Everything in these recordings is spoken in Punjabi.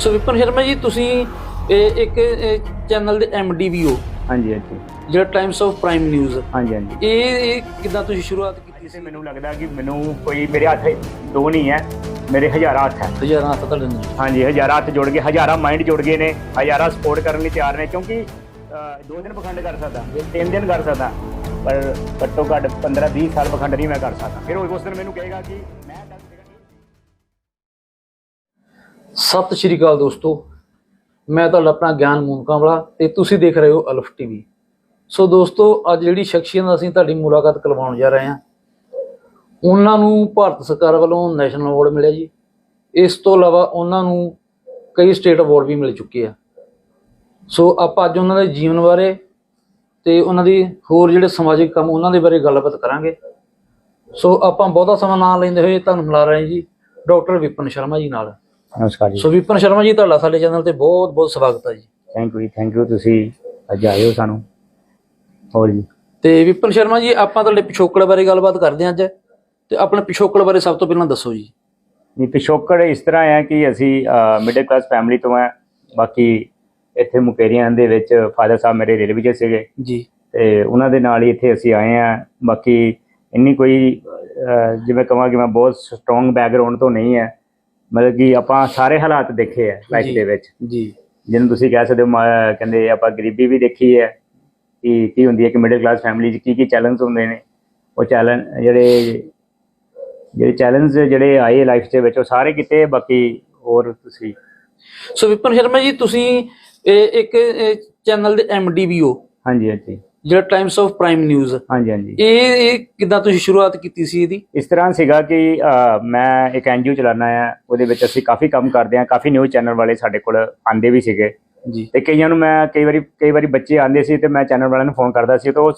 ਸੋ ਵਿਪਨ ਸ਼ਰਮਾ ਜੀ ਤੁਸੀਂ ਇਹ ਇੱਕ ਚੈਨਲ ਦੇ ਐਮਡੀ ਵੀ ਹੋ। ਹਾਂਜੀ ਹਾਂਜੀ। ਜਿਹੜਾ ਟਾਈਮਸ ਆਫ ਪ੍ਰਾਈਮ ਨਿਊਜ਼ ਹਾਂਜੀ ਹਾਂਜੀ। ਇਹ ਇਹ ਕਿਦਾਂ ਤੁਸੀਂ ਸ਼ੁਰੂਆਤ ਕੀਤੀ ਸੀ? ਮੈਨੂੰ ਲੱਗਦਾ ਕਿ ਮੈਨੂੰ ਕੋਈ ਮੇਰੇ ਹੱਥ ਦੋ ਨਹੀਂ ਹੈ ਮੇਰੇ ਹਜ਼ਾਰਾਂ ਹੱਥ ਹੈ। ਹਜ਼ਾਰਾਂ ਹੱਥ ਤੁਹਾਡੇ ਨਾਲ। ਹਾਂਜੀ ਹਜ਼ਾਰਾਂ ਹੱਥ ਜੁੜ ਗਏ ਹਜ਼ਾਰਾਂ ਮਾਈਂਡ ਜੁੜ ਗਏ ਨੇ ਹਜ਼ਾਰਾਂ ਸਪੋਰਟ ਕਰਨ ਲਈ ਤਿਆਰ ਨੇ ਕਿਉਂਕਿ ਦੋ ਦਿਨ ਪਖੰਡ ਕਰ ਸਕਦਾ ਤਿੰਨ ਦਿਨ ਕਰ ਸਕਦਾ ਪਰ ਘੱਟੋ ਘੱਟ 15 20 ਸਾਲ ਪਖੰਡ ਨਹੀਂ ਮੈਂ ਕਰ ਸਕਦਾ। ਫਿਰ ਉਸ ਦਿਨ ਮੈਨੂੰ ਕਹੇਗਾ ਕਿ ਸਤਿ ਸ਼੍ਰੀ ਅਕਾਲ ਦੋਸਤੋ। ਮੈਂ ਤੁਹਾਡਾ ਆਪਣਾ ਗਿਆਨ ਮੂਨਕਾਂ ਵਾਲਾ ਤੇ ਤੁਸੀਂ ਦੇਖ ਰਹੇ ਹੋ ਅਲਫ ਟੀਵੀ ਸੋ ਦੋਸਤੋ, ਅੱਜ ਜਿਹੜੀ ਸ਼ਖਸੀਅਤ ਨਾਲ ਅਸੀਂ ਤੁਹਾਡੀ ਮੁਲਾਕਾਤ ਕਰਵਾਉਣ ਜਾ ਰਹੇ ਹਾਂ, ਉਹਨਾਂ ਨੂੰ ਭਾਰਤ ਸਰਕਾਰ ਵੱਲੋਂ ਨੈਸ਼ਨਲ ਅਵਾਰਡ ਮਿਲਿਆ ਜੀ। ਇਸ ਤੋਂ ਇਲਾਵਾ ਉਹਨਾਂ ਨੂੰ ਕਈ ਸਟੇਟ ਅਵਾਰਡ ਵੀ ਮਿਲ ਚੁੱਕੇ ਆ। ਸੋ ਆਪਾਂ ਅੱਜ ਉਹਨਾਂ ਦੇ ਜੀਵਨ ਬਾਰੇ ਤੇ ਉਹਨਾਂ ਦੀ ਹੋਰ ਜਿਹੜੇ ਸਮਾਜਿਕ ਕੰਮ ਉਹਨਾਂ ਦੇ ਬਾਰੇ ਗੱਲਬਾਤ ਕਰਾਂਗੇ। ਸੋ ਆਪਾਂ ਬਹੁਤਾ ਸਮਾਂ ਨਾ ਲੈਂਦੇ ਹੋਏ ਤੁਹਾਨੂੰ ਮਿਲਾ ਰਹੇ ਜੀ, ਡਾਕਟਰ ਵਿਪਨ ਸ਼ਰਮਾ ਜੀ ਨਾਲ। ਨਮਸਕਾਰ ਜੀ। ਸੋ ਵਿਪਨ ਸ਼ਰਮਾ ਜੀ ਤੁਹਾਡਾ ਸਾਡੇ ਚੈਨਲ ਤੇ ਬਹੁਤ ਬਹੁਤ ਸਵਾਗਤ ਹੈ ਜੀ। ਥੈਂਕ ਯੂ ਥੈਂਕ ਯੂ ਤੁਸੀਂ ਅੱਜ ਆਏ ਹੋ ਸਾਨੂੰ। ਹੋਰ ਜੀ। ਤੇ ਵਿਪਨ ਸ਼ਰਮਾ ਜੀ ਆਪਾਂ ਤੁਹਾਡੇ ਪਿਛੋਕੜ ਬਾਰੇ ਗੱਲਬਾਤ ਕਰਦੇ ਹਾਂ ਅੱਜ। ਤੇ ਆਪਣੇ ਪਿਛੋਕੜ ਬਾਰੇ ਸਭ ਤੋਂ ਪਹਿਲਾਂ ਦੱਸੋ ਜੀ। ਨਹੀਂ ਪਿਛੋਕੜ ਇਸ ਤਰ੍ਹਾਂ ਹੈ ਕਿ ਅਸੀਂ ਮਿਡਲ ਕਲਾਸ ਫੈਮਿਲੀ ਤੋਂ ਹੈ। ਬਾਕੀ ਇੱਥੇ ਮੁਕੇਰੀਆਂ ਦੇ ਵਿੱਚ ਫਾਦਰ ਸਾਹਿਬ ਮੇਰੇ ਰੇਲਵੇ 'ਚ ਸੀਗੇ। ਜੀ। ਤੇ ਉਹਨਾਂ ਦੇ ਨਾਲ ਹੀ ਇੱਥੇ ਅਸੀਂ ਆਏ ਆ ਬਾਕੀ ਇੰਨੀ ਕੋਈ ਜਿਵੇਂ ਕਹਾਂ ਕਿ ਮੈਂ ਬਹੁਤ ਸਟਰੋਂਗ ਬੈਕਗ੍ਰਾਉਂਡ ਤੋਂ ਨਹੀਂ ਹੈ। ਮਤਲਬ ਕਿ ਆਪਾਂ ਸਾਰੇ ਹਾਲਾਤ ਦੇਖੇ ਆ ਲਾਈਫ। ਦੇ ਵਿੱਚ। ਜੀ। ਜਿਹਨੂੰ ਤੁਸੀਂ ਕਹਿ ਸਕਦੇ ਹੋ ਕਹਿੰਦੇ ਆਪਾਂ ਗਰੀਬੀ ਵੀ ਦੇਖੀ ਹੈ ਕਿ ਕੀ ਹੁੰਦੀ ਹੈ ਕਿ ਮਿਡਲ ਕਲਾਸ ਫੈਮਿਲੀ 'ਚ ਕੀ ਕੀ ਚੈਲੰਜ ਹੁੰਦੇ ਨੇ। ਉਹ ਚੈਲੰਜ ਜਿਹੜੇ ਜਿਹੜੇ ਚੈਲੰਜ ਜਿਹੜੇ ਆਏ ਲਾਈਫ ਦੇ ਵਿੱਚ ਉਹ ਸਾਰੇ ਕੀਤੇ ਬਾਕੀ ਹੋਰ ਤੁਸੀਂ? ਸੋ ਵਿਪਨ ਸ਼ਰਮਾ ਜੀ ਤੁਸੀਂ ਇੱਕ ਚੈਨਲ ਦੇ ਐਮਡੀ ਵੀ ਹੋ। ਹਾਂਜੀ ਹਾਂਜੀ। ਜਿਹੜਾ ਟਾਈਮਸ ਆਫ ਪ੍ਰਾਈਮ ਨਿਊਜ਼ ਹਾਂਜੀ ਹਾਂਜੀ। ਇਹ ਇਹ ਕਿਦਾਂ ਤੁਸੀਂ ਸ਼ੁਰੂਆਤ ਕੀਤੀ ਸੀ ਇਹਦੀ? ਇਸ ਤਰ੍ਹਾਂ ਸੀਗਾ ਕਿ ਮੈਂ ਇੱਕ ਐਨਜੀਓ ਚਲਾਉਣਾ ਆ ਉਹਦੇ ਵਿੱਚ ਅਸੀਂ ਕਾਫੀ ਕੰਮ ਕਰਦੇ ਆ ਕਾਫੀ ਨਿਊਜ਼ ਚੈਨਲ ਵਾਲੇ ਸਾਡੇ ਕੋਲ ਆਂਦੇ ਵੀ ਸੀਗੇ। ਜੀ। ਤੇ ਕਈਆਂ ਨੂੰ ਮੈਂ ਕਈ ਵਾਰੀ ਕਈ ਵਾਰੀ ਬੱਚੇ ਆਂਦੇ ਸੀ ਤੇ ਮੈਂ ਚੈਨਲ ਵਾਲਿਆਂ ਨੂੰ ਫੋਨ ਕਰਦਾ ਸੀ ਤਾਂ ਉਹ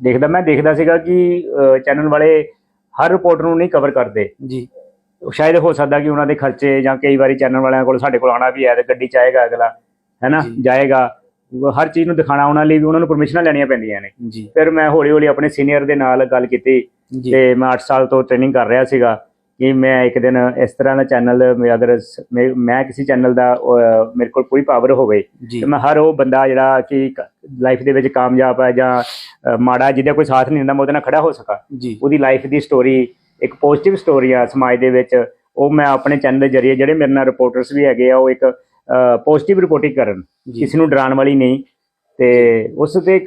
ਦੇਖਦਾ ਮੈਂ ਦੇਖਦਾ ਸੀਗਾ ਕਿ ਚੈਨਲ ਵਾਲੇ ਹਰ ਰਿਪੋਰਟ ਨੂੰ ਨਹੀਂ ਕਵਰ ਕਰਦੇ। ਜੀ। ਉਹ ਸ਼ਾਇਦ ਹੋ ਸਕਦਾ ਕਿ ਉਹਨਾਂ ਦੇ ਖਰਚੇ ਜਾਂ ਕਈ ਵਾਰੀ ਚੈਨਲ ਵਾਲਿਆਂ ਕੋਲ ਸਾਡੇ ਕੋਲ ਆਣਾ ਵੀ ਹੈ ਤੇ ਗੱਡੀ ਚ ਆਏਗਾ ਅਗਲਾ ਹੈਨਾ। ਜਾਏਗਾ। ਹਰ ਚੀਜ਼ ਨੂੰ ਦਿਖਾਣਾ ਉਹਨਾਂ ਲਈ ਵੀ ਉਹਨਾਂ ਨੂੰ ਪਰਮਿਸ਼ਨਾਂ ਲੈਣੀਆਂ ਪੈਂਦੀਆਂ ਨੇ। ਜੀ। ਫਿਰ ਮੈਂ ਹੌਲੀ ਹੌਲੀ ਆਪਣੇ ਸੀਨੀਅਰ ਦੇ ਨਾਲ ਗੱਲ ਕੀਤੀ ਤੇ ਮੈਂ 8 ਸਾਲ ਤੋਂ ਟ੍ਰੇਨਿੰਗ ਕਰ ਰਿਹਾ ਸੀਗਾ ਕਿ ਮੈਂ ਇੱਕ ਦਿਨ ਇਸ ਤਰ੍ਹਾਂ ਦਾ ਚੈਨਲ ਮੈਂ ਅਗਰ ਮੈਂ- ਕਿਸੇ ਚੈਨਲ ਦਾ ਮੇਰੇ ਕੋਲ ਪੂਰੀ ਪਾਵਰ ਹੋਵੇ ਤੇ ਮੈਂ ਹਰ ਉਹ ਬੰਦਾ ਜਿਹੜਾ ਕਿ ਲਾਈਫ ਦੇ ਵਿੱਚ ਕਾਮਯਾਬ ਹੈ ਜਾਂ ਮਾੜਾ ਜਿਹਦਾ ਕੋਈ ਸਾਥ ਨਹੀਂ ਦਿੰਦਾ ਮੈਂ ਉਹਦੇ ਨਾਲ ਖੜਾ ਹੋ ਸਕਾਂ। ਉਹਦੀ ਲਾਈਫ ਦੀ ਸਟੋਰੀ ਇੱਕ ਪੋਜ਼ਿਟਿਵ ਸਟੋਰੀ ਆ ਸਮਾਜ ਦੇ ਵਿੱਚ। ਉਹ ਮੈਂ ਆਪਣੇ ਚੈਨਲ ਦੇ ਜਰੀਏ ਜਿਹੜੇ ਮੇਰੇ ਨਾਲ ਰਿਪੋਰਟਰਸ ਵੀ ਹੈਗੇ ਆ ਉਹ ਇੱਕ ਪੋਜ਼ਿਟਿਵ ਰਿਪੋਰਟਿੰਗ ਕਰਨ। ਕਿਸੇ ਨੂੰ ਡਰਾਉਣ ਵਾਲੀ ਨਹੀਂ। ਤੇ ਉਸ ਤੇ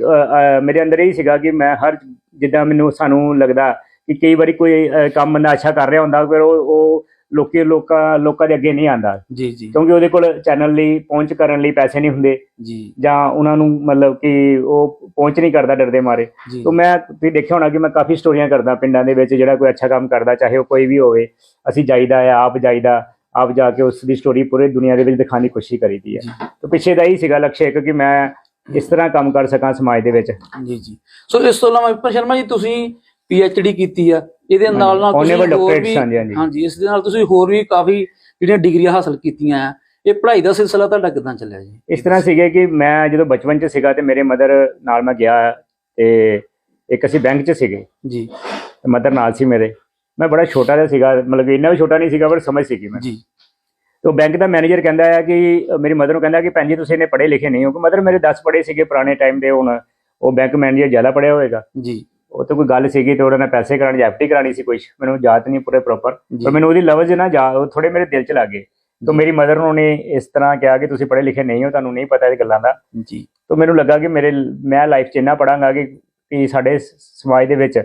ਮੇਰੇ ਅੰਦਰ ਇਹ ਸੀਗਾ ਕਿ ਮੈਂ ਹਰ ਜਿੱਦਾਂ ਮੈਨੂੰ ਸਾਨੂੰ ਲੱਗਦਾ ਕਿ ਕਈ ਵਾਰੀ ਕੋਈ ਕੰਮ ਬੰਦਾ ਅੱਛਾ ਕਰ ਰਿਹਾ ਹੁੰਦਾ ਫਿਰ ਉਹ ਉਹ ਲੋਕੀ ਲੋਕਾਂ ਲੋਕਾਂ ਦੇ ਅੱਗੇ ਨਹੀਂ ਆਂਦਾ ਜੀ ਜੀ। ਕਿਉਂਕਿ ਉਹਦੇ ਕੋਲ ਚੈਨਲ ਲਈ ਪਹੁੰਚ ਕਰਨ ਲਈ ਪੈਸੇ ਨਹੀਂ ਹੁੰਦੇ। ਜੀ। ਜਾਂ ਉਹਨਾਂ ਨੂੰ ਮਤਲਬ ਕਿ ਉਹ ਪਹੁੰਚ ਨਹੀਂ ਕਰਦਾ ਡਰਦੇ ਮਾਰੇ। ਤਾਂ ਮੈਂ ਤੁਸੀਂ ਦੇਖਿਆ ਹੋਣਾ ਕਿ ਮੈਂ ਕਾਫੀ ਸਟੋਰੀਆਂ ਕਰਦਾ ਪਿੰਡਾਂ ਦੇ ਵਿੱਚ ਜਿਹੜਾ ਕੋਈ ਅੱਛਾ ਕੰਮ ਕਰਦਾ ਚਾਹੇ ਉਹ ਕੋਈ ਵੀ ਹੋਵੇ। ਅਸੀਂ ਜਾਈਦਾ ਆ ਆਪ ਜਾਈਦਾ। ਆਪ ਜਾ ਕੇ ਉਸ ਦੀ ਸਟੋਰੀ ਪੂਰੇ ਦੁਨੀਆ ਦੇ ਵਿੱਚ ਦਿਖਾਉਣ ਦੀ ਕੋਸ਼ਿਸ਼ ਕਰੀਦੀ ਹੈ। ਤਾਂ ਪਿੱਛੇ ਦਾ ਹੀ ਸੀਗਾ ਲਕਸ਼ ਇੱਕ ਕਿ ਮੈਂ ਇਸ ਤਰ੍ਹਾਂ ਕੰਮ ਕਰ ਸਕਾਂ ਸਮਾਜ ਦੇ ਵਿੱਚ। ਜੀ ਜੀ। ਸੋ ਇਸ ਤੋਂ ਇਲਾਵਾ ਵਿਪਨ ਸ਼ਰਮਾ ਜੀ ਤੁਸੀਂ ਡੀ ਕੀਤੀ ਆ। ਇਹਦੇ ਨਾਲ ਨਾਲ ਤੁਸੀਂ ਹੋਰ ਵੀ। ਹਾਂਜੀ ਇਸ ਦੇ ਨਾਲ ਤੁਸੀਂ ਹੋਰ ਵੀ ਕਾਫੀ ਜਿਹੜੀਆਂ ਡਿਗਰੀਆਂ ਹਾਸਲ ਕੀਤੀਆਂ ਆ। ਇਹ ਪੜ੍ਹਾਈ ਦਾ ਸਿਲਸਿਲਾ ਤੁਹਾਡਾ ਕਿਦਾਂ ਚੱਲਿਆ ਜੀ? ਇਸ ਤਰ੍ਹਾਂ ਸੀਗੇ ਕਿ ਮੈਂ ਜਦੋਂ ਬਚਪਨ 'ਚ ਸੀਗਾ ਤੇ ਮੇਰੇ ਮਦਰ ਨਾਲ ਮੈਂ ਗਿਆ ਤੇ ਇੱਕ ਅਸੀਂ ਬੈਂਕ 'ਚ ਸੀਗੇ। ਜੀ। ਮਦਰ ਨਾਲ ਸੀ ਮੇਰੇ। ਮੈਂ ਬੜਾ ਛੋਟਾ ਜਿਹਾ ਸੀਗਾ ਮਤਲਬ ਕਿ ਇੰਨਾ ਵੀ ਛੋਟਾ ਨਹੀਂ ਸੀਗਾ ਪਰ ਸਮਝ ਸੀਗੀ ਮੈਂ ਜੀ। ਤੋ ਬੈਂਕ ਦਾ ਮੈਨੇਜਰ ਕਹਿੰਦਾ ਹੈ ਕਿ ਮੇਰੀ ਮਦਰ ਨੂੰ ਕਹਿੰਦਾ ਕਿ ਭੈਣ ਜੀ ਤੁਸੀਂ ਇਹਨੇ ਪੜ੍ਹੇ ਲਿਖੇ ਨਹੀਂ ਹੋ ਕਿ ਮਦਰ ਮੇਰੇ 10 ਪੜ੍ਹੇ ਸੀਗੇ ਪੁਰਾਣੇ ਟਾਈਮ ਦੇ ਹੁਣ। ਉਹ ਬੈਂਕ ਮੈਨੇਜਰ ਜ਼ਿਆਦਾ ਪੜ੍ਹਿਆ ਹੋਏਗਾ। ਜੀ। ਉਹ ਤੋਂ ਕੋਈ ਗੱਲ ਸੀਗੀ ਤੇ ਉਹਨਾਂ ਨੇ ਪੈਸੇ ਕਰਾਉਣ ਜਾਂ ਐਫਡੀ ਕਰਾਣੀ ਸੀ ਕੁਝ ਮੈਨੂੰ ਯਾਦ ਨਹੀਂ ਪੂਰੇ ਪ੍ਰੋਪਰ ਪਰ ਮੈਨੂੰ ਉਹਦੀ ਲਫ਼ਜ਼ ਨਾ ਜਾ ਉਹ ਥੋੜੇ ਮੇਰੇ ਦਿਲ 'ਚ ਲੱਗੇ ਤੋ ਮੇਰੀ ਮਦਰ ਨੂੰ ਨੇ ਇਸ ਤਰ੍ਹਾਂ ਕਿਹਾ ਕਿ ਤੁਸੀਂ ਪੜ੍ਹੇ ਲਿਖੇ ਨਹੀਂ ਹੋ ਤੁਹਾਨੂੰ ਨਹੀਂ ਪਤਾ ਇਹ ਗੱਲਾਂ ਦਾ। ਜੀ। ਤੋ ਮੈਨੂੰ ਲੱਗਾ ਕਿ ਮੇਰੇ ਮੈਂ ਲਾਈਫ 'ਚ ਇੰਨਾ ਪੜਾਂਗਾ ਕਿ ਸਾਡੇ ਸਮਾਜ ਦੇ ਵਿੱਚ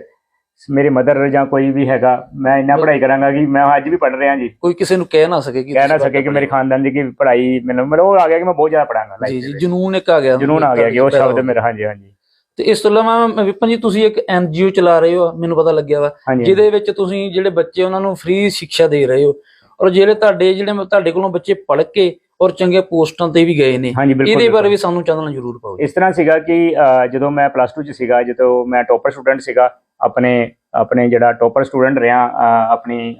ਮੇਰੇ ਮਦਰ ਜਾਂ ਕੋਈ ਵੀ ਹੈਗਾ ਮੈਂ ਇੰਨਾ ਪੜ੍ਹਾਈ ਕਰਾਂਗਾ ਕਿ ਮੈਂ ਅੱਜ ਵੀ ਪੜ੍ਹ ਰਿਹਾ ਜੀ। ਕੋਈ ਕਿਸੇ ਨੂੰ ਕਹਿ ਨਾ ਸਕੇ ਕਿ ਕਹਿ ਨਾ ਸਕੇ ਕਿ ਮੇਰੇ ਖਾਨਦਾਨ ਦੀ ਕਿ ਪੜ੍ਹਾਈ ਮੈਨੂੰ ਮੈਨੂੰ ਉਹ ਆ ਗਿਆ ਕਿ ਮੈਂ ਬਹੁਤ ਜ਼ਿਆਦਾ ਪੜਾਂਗਾ ਜੀ ਜੀ ਜਨੂਨ ਇੱਕ ਆ ਗਿਆ ਜਨੂਨ ਆ ਗਿਆ ਕਿ ਉਹ ਸ਼ਬਦ ਮੇਰਾ ਹਾਂਜੀ ਹਾਂਜੀ। ਤੇ ਇਸ ਤੋਂ ਇਲਾਵਾ ਵਿਪਨ ਜੀ ਤੁਸੀਂ ਇੱਕ ਐਨਜੀਓ ਚਲਾ ਰਹੇ ਹੋ ਮੈਨੂੰ ਪਤਾ ਲੱਗਿਆ ਵਾ ਜਿਹਦੇ ਵਿੱਚ ਤੁਸੀਂ ਜਿਹੜੇ ਬੱਚੇ ਉਹਨਾਂ ਨੂੰ ਫ੍ਰੀ ਸਿੱਖਿਆ ਦੇ ਰਹੇ ਹੋ ਔਰ ਜਿਹੜੇ ਤੁਹਾਡੇ ਜਿਹੜੇ ਤੁਹਾਡੇ ਕੋਲੋਂ ਬੱਚੇ ਪੜ੍ਹ ਕੇ ਔਰ ਚੰਗੇ ਪੋਸਟਾਂ ਤੇ ਵੀ ਗਏ ਨੇ ਇਹਦੇ ਬਾਰੇ। ਵੀ ਸਾਨੂੰ ਚਾਨਣਾ ਜ਼ਰੂਰ ਪਾਓ ਇਸ ਤਰ੍ਹਾਂ ਸੀਗਾ ਕਿ ਜਦੋਂ ਮੈਂ ਪਲੱਸ 2 ਚ ਸੀਗਾ ਜਦੋਂ ਮੈਂ ਟੌਪਰ ਸਟੂਡੈਂਟ ਸੀਗਾ ਆਪਣੇ ਆਪਣੇ ਜਿਹੜਾ ਟੌਪਰ ਸਟੂਡੈਂਟ ਰਿਹਾ ਆਪਣੀ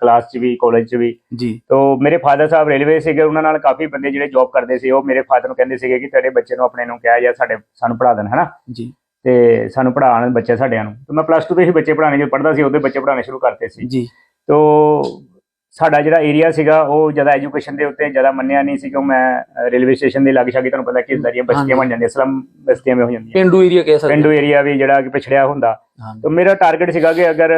ਕਲਾਸ ਚ ਵੀ ਕਾਲਜ ਚ ਵੀ। ਜੀ। ਤੋ ਮੇਰੇ ਫਾਦਰ ਸਾਹਿਬ ਰੇਲਵੇ ਸੀਗੇ ਉਹਨਾਂ ਨਾਲ ਕਾਫੀ ਬੰਦੇ ਜਿਹੜੇ ਜੌਬ ਕਰਦੇ ਸੀ ਉਹ ਮੇਰੇ ਫਾਦਰ ਨੂੰ ਕਹਿੰਦੇ ਸੀਗੇ ਕਿ ਤੇਰੇ ਬੱਚੇ ਨੂੰ ਆਪਣੇ ਨੂੰ ਕਿਹਾ ਜਾਂ ਸਾਡੇ ਸਾਨੂੰ ਪੜ੍ਹਾ ਦੇਣ ਹਨਾ? ਜੀ। ਤੇ ਸਾਨੂੰ ਪੜ੍ਹਾਉਣ ਬੱਚੇ ਸਾਡਿਆਂ ਨੂੰ। ਤੇ ਮੈਂ ਪਲੱਸ 2 ਤੋਂ ਹੀ ਬੱਚੇ ਪੜ੍ਹਾਉਣੇ ਜਦੋਂ ਪੜ੍ਹਦਾ ਸੀ ਉਹਦੇ ਬੱਚੇ ਪੜ੍ਹਾਉਣੇ ਸ਼ੁਰੂ ਕਰਤੇ ਸੀ। ਜੀ। ਤੋ ਸਾਡਾ ਜਿਹੜਾ ਏਰੀਆ ਸੀਗਾ ਉਹ ਜ਼ਿਆਦਾ ਐਜੂਕੇਸ਼ਨ ਦੇ ਉੱਤੇ ਜ਼ਿਆਦਾ ਮੰਨਿਆ ਨਹੀਂ ਸੀ ਕਿਉਂ ਮੈਂ ਰੇਲਵੇ ਸਟੇਸ਼ਨ ਦੇ ਲਾਗੇ ਛਾਗੇ ਤੁਹਾਨੂੰ ਪਤਾ ਕਿ ਸਾਰੀਆਂ ਬਸਤੀਆਂ ਬਣ ਜਾਂਦੀਆਂ ਸਲਮ ਬਸਤੀਆਂ ਵਿੱਚ ਹੋ ਜਾਂਦੀਆਂ। ਪਿੰਡੂ ਏਰੀਆ ਕਹਿ ਸਕਦੇ ਪਿੰਡੂ ਏਰੀਆ ਵੀ ਜਿਹੜਾ ਕਿ ਪਿਛੜਿਆ ਹੁੰਦਾ। ਤਾਂ ਮੇਰਾ ਟਾਰਗੇਟ ਸੀਗਾ ਕਿ ਅਗਰ